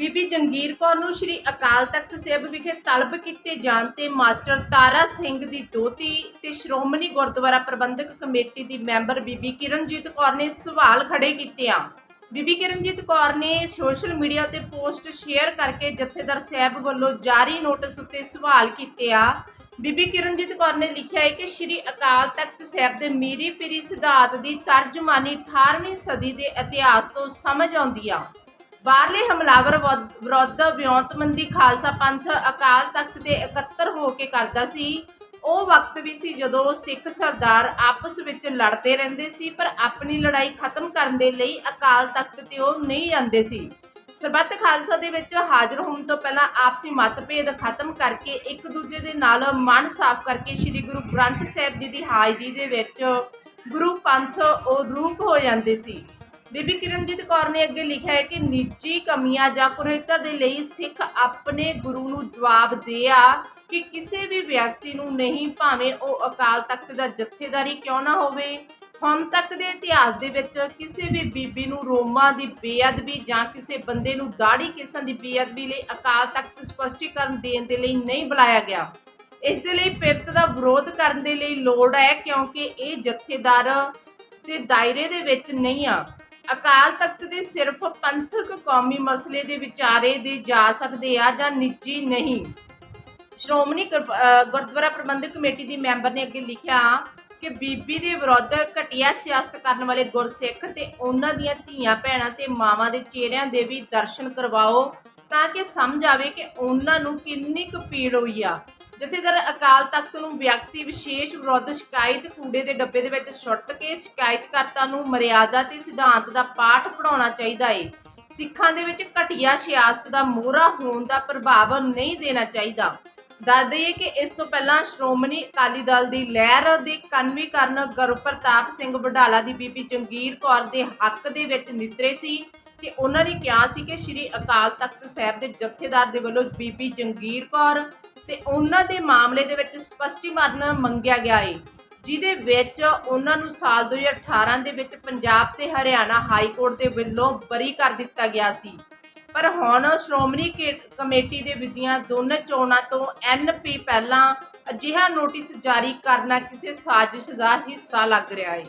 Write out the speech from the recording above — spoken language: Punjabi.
ਬੀਬੀ ਜੰਗੀਰ ਕੌਰ ਨੂੰ ਸ੍ਰੀ ਅਕਾਲ ਤਖਤ ਸਾਹਿਬ ਵਿਖੇ ਤਲਬ ਕੀਤੇ ਜਾਣ ਤੇ ਮਾਸਟਰ ਤਾਰਾ ਸਿੰਘ ਦੀ ਦੋਤੀ ਤੇ ਸ਼੍ਰੋਮਣੀ ਗੁਰਦੁਆਰਾ ਪ੍ਰਬੰਧਕ ਕਮੇਟੀ ਦੀ ਮੈਂਬਰ ਬੀਬੀ ਕਿਰਨਜੀਤ ਕੌਰ ਨੇ ਸਵਾਲ ਖੜੇ ਕੀਤੇ ਆ। ਬੀਬੀ ਕਿਰਨਜੀਤ ਕੌਰ ਨੇ ਸੋਸ਼ਲ ਮੀਡੀਆ ਤੇ ਪੋਸਟ ਸ਼ੇਅਰ ਕਰਕੇ ਜਥੇਦਾਰ ਸਾਹਿਬ ਵੱਲੋਂ ਜਾਰੀ ਨੋਟਿਸ ਉੱਤੇ ਸਵਾਲ ਕੀਤੇ ਆ। ਬੀਬੀ ਕਿਰਨਜੀਤ ਕੌਰ ਨੇ ਲਿਖਿਆ ਹੈ ਕਿ ਸ੍ਰੀ ਅਕਾਲ ਤਖਤ ਸਾਹਿਬ ਦੇ ਮੀਰੀ ਪੀਰੀ ਸਿਧਾਂਤ ਦੀ ਤਰਜਮਾਨੀ 18ਵੀਂ ਸਦੀ ਦੇ ਇਤਿਹਾਸ ਤੋਂ ਸਮਝ ਆਉਂਦੀ ਆ। ਬਾਹਰਲੇ ਹਮਲਾਵਰ ਵਿਰੁੱਧ- ਵਿਰੁੱਧ ਖਾਲਸਾ ਪੰਥ ਅਕਾਲ ਤਖਤ ਦੇ ਇਕੱਤਰ ਹੋ ਕੇ ਕਰਦਾ ਸੀ। ਉਹ ਵਕਤ ਵੀ ਸੀ ਜਦੋਂ ਸਿੱਖ ਸਰਦਾਰ ਆਪਸ ਵਿੱਚ ਲੜਦੇ ਰਹਿੰਦੇ ਸੀ, ਪਰ ਆਪਣੀ ਲੜਾਈ ਖਤਮ ਕਰਨ ਦੇ ਲਈ ਅਕਾਲ ਤਖਤ ਤੇ ਉਹ ਨਹੀਂ ਜਾਂਦੇ ਸੀ। ਸਰਬੱਤ ਖਾਲਸਾ ਦੇ ਵਿੱਚ ਹਾਜ਼ਰ ਹੋਣ ਤੋਂ ਪਹਿਲਾਂ ਆਪਸੀ ਮਤਭੇਦ ਖਤਮ ਕਰਕੇ ਇੱਕ ਦੂਜੇ ਦੇ ਨਾਲ ਮਨ ਸਾਫ਼ ਕਰਕੇ ਸ੍ਰੀ ਗੁਰੂ ਗ੍ਰੰਥ ਸਾਹਿਬ ਜੀ ਦੀ ਹਾਜ਼ਰੀ ਦੇ ਵਿੱਚ ਗੁਰੂ ਪੰਥ ਉਹ ਰੂਪ ਹੋ ਜਾਂਦੇ ਸੀ। ਬੀਬੀ ਕਿਰਨਜੀਤ ਕੌਰ ਨੇ ਅੱਗੇ ਲਿਖਿਆ ਹੈ ਕਿ ਨਿੱਜੀ ਕਮੀਆਂ ਜਾਂ ਕੁਰਹਿਤਾ ਦੇ ਲਈ ਸਿੱਖ ਆਪਣੇ ਗੁਰੂ ਨੂੰ ਜਵਾਬ ਦਿਆ ਕਿ ਕਿਸੇ ਵੀ ਵਿਅਕਤੀ ਨੂੰ ਨਹੀਂ, ਭਾਵੇਂ ਉਹ ਅਕਾਲ ਤਖਤ ਦਾ ਜਥੇਦਾਰੀ ਕਿਉਂ ਨਾ ਹੋਵੇ। ਹੁਣ ਤੱਕ ਦੇ ਇਤਿਹਾਸ ਦੇ ਵਿੱਚ ਕਿਸੇ ਵੀ ਬੀਬੀ ਨੂੰ ਰੋਮਾਂ ਦੀ ਬੇਅਦਬੀ ਜਾਂ ਕਿਸੇ ਬੰਦੇ ਨੂੰ ਦਾੜੀ ਕਿਸਮ ਦੀ ਬੇਅਦਬੀ ਲਈ ਅਕਾਲ ਤਖਤ ਸਪਸ਼ਟੀਕਰਨ ਦੇਣ ਦੇ ਲਈ ਨਹੀਂ ਬੁਲਾਇਆ ਗਿਆ। ਇਸ ਦੇ ਲਈ ਪਿਰਤ ਦਾ ਵਿਰੋਧ ਕਰਨ ਦੇ ਲਈ ਲੋੜ ਹੈ ਕਿਉਂਕਿ ਇਹ ਜਥੇਦਾਰ ਦੇ ਦਾਇਰੇ ਦੇ ਵਿੱਚ ਨਹੀਂ ਆ। ਅਕਾਲ ਤਖਤ ਦੇ ਸਿਰਫ ਪੰਥਕ ਕੌਮੀ ਮਸਲੇ ਦੇ ਵਿਚਾਰੇ ਦੇ ਜਾ ਸਕਦੇ ਆ ਜਾਂ ਨਿੱਜੀ ਨਹੀਂ। ਸ਼੍ਰੋਮਣੀ ਗੁਰ- ਗੁਰਦੁਆਰਾ ਪ੍ਰਬੰਧਕ ਕਮੇਟੀ ਦੀ ਮੈਂਬਰ ਨੇ ਅੱਗੇ ਲਿਖਿਆ ਕਿ ਬੀਬੀ ਦੇ ਵਿਰੁੱਧ ਘਟੀਆ ਸਿਆਸਤ ਕਰਨ ਵਾਲੇ ਗੁਰਸਿੱਖ ਤੇ ਉਹਨਾਂ ਦੀਆਂ ਧੀਆਂ ਭੈਣਾਂ ਤੇ ਮਾਵਾਂ ਦੇ ਚਿਹਰਿਆਂ ਦੇ ਵੀ ਦਰਸ਼ਨ ਕਰਵਾਓ ਤਾਂ ਕਿ ਸਮਝ ਆਵੇ ਕਿ ਉਹਨਾਂ ਨੂੰ ਕਿੰਨੀ ਕੁ ਪੀੜ ਹੋਈ ਆ। ਜਥੇਦਾਰ ਅਕਾਲ ਤਖਤ ਨੂੰ ਵਿਅਕਤੀ ਵਿਸ਼ੇਸ਼ ਵਿਰੁੱਧ ਸ਼ਿਕਾਇਤ ਕੂੜੇ ਦੇ ਡੱਬੇ ਦੇ ਵਿੱਚ ਸੁੱਟ ਕੇ ਸ਼ਿਕਾਇਤਕਰਤਾ ਨੂੰ ਮਰਿਆਦਾ ਤੇ ਸਿਧਾਂਤ ਦਾ ਪਾਠ ਪੜਾਉਣਾ ਚਾਹੀਦਾ ਏ। ਸਿੱਖਾਂ ਦੇ ਵਿੱਚ ਘਟੀਆ ਸਿਆਸਤ ਦਾ ਮੋਹਰਾ ਹੋਣ ਦਾ ਪ੍ਰਭਾਵ ਨਹੀਂ ਦੇਣਾ ਚਾਹੀਦਾ। ਦੱਸ ਦਈਏ ਕਿ ਇਸ ਤੋਂ ਪਹਿਲਾਂ ਸ਼੍ਰੋਮਣੀ ਅਕਾਲੀ ਦਲ ਦੀ ਲਹਿਰ ਦੇ ਕਨਵੀਕਰਨ ਗੁਰਪ੍ਰਤਾਪ ਸਿੰਘ ਵਡਾਲਾ ਦੀ ਬੀਬੀ ਜੰਗੀਰ ਕੌਰ ਦੇ ਹੱਕ ਦੇ ਵਿੱਚ ਨਿਤਰੇ ਸੀ ਤੇ ਉਹਨਾਂ ਨੇ ਕਿਹਾ ਸੀ ਕਿ ਸ੍ਰੀ ਅਕਾਲ ਤਖਤ ਸਾਹਿਬ ਦੇ ਜਥੇਦਾਰ ਦੇ ਵੱਲੋਂ ਬੀਬੀ ਜੰਗੀਰ ਕੌਰ ਤੇ ਉਹਨਾਂ ਦੇ ਮਾਮਲੇ ਦੇ ਵਿੱਚ ਸਪਸ਼ਟੀਕਰਨ ਮੰਗਿਆ ਗਿਆ ਹੈ ਜਿਹਦੇ ਵਿੱਚ ਉਹਨਾਂ ਨੂੰ ਸਾਲ 2018 ਦੇ ਵਿੱਚ ਪੰਜਾਬ ਤੇ ਹਰਿਆਣਾ ਹਾਈ ਕੋਰਟ ਦੇ ਵੱਲੋਂ ਬਰੀ ਕਰ ਦਿੱਤਾ ਗਿਆ ਸੀ। ਪਰ ਹੁਣ ਸ਼੍ਰੋਮਣੀ ਕੇ- ਕਮੇਟੀ ਦੇ ਵਿਧੀਆਂ ਦੋਨਾਂ ਚੋਣਾਂ ਤੋਂ ਐਨਪੀ ਪਹਿਲਾਂ ਅਜਿਹਾ ਨੋਟਿਸ ਜਾਰੀ ਕਰਨਾ ਕਿਸੇ ਸਾਜ਼ਿਸ਼ ਦਾ ਹਿੱਸਾ ਲੱਗ ਰਿਹਾ ਹੈ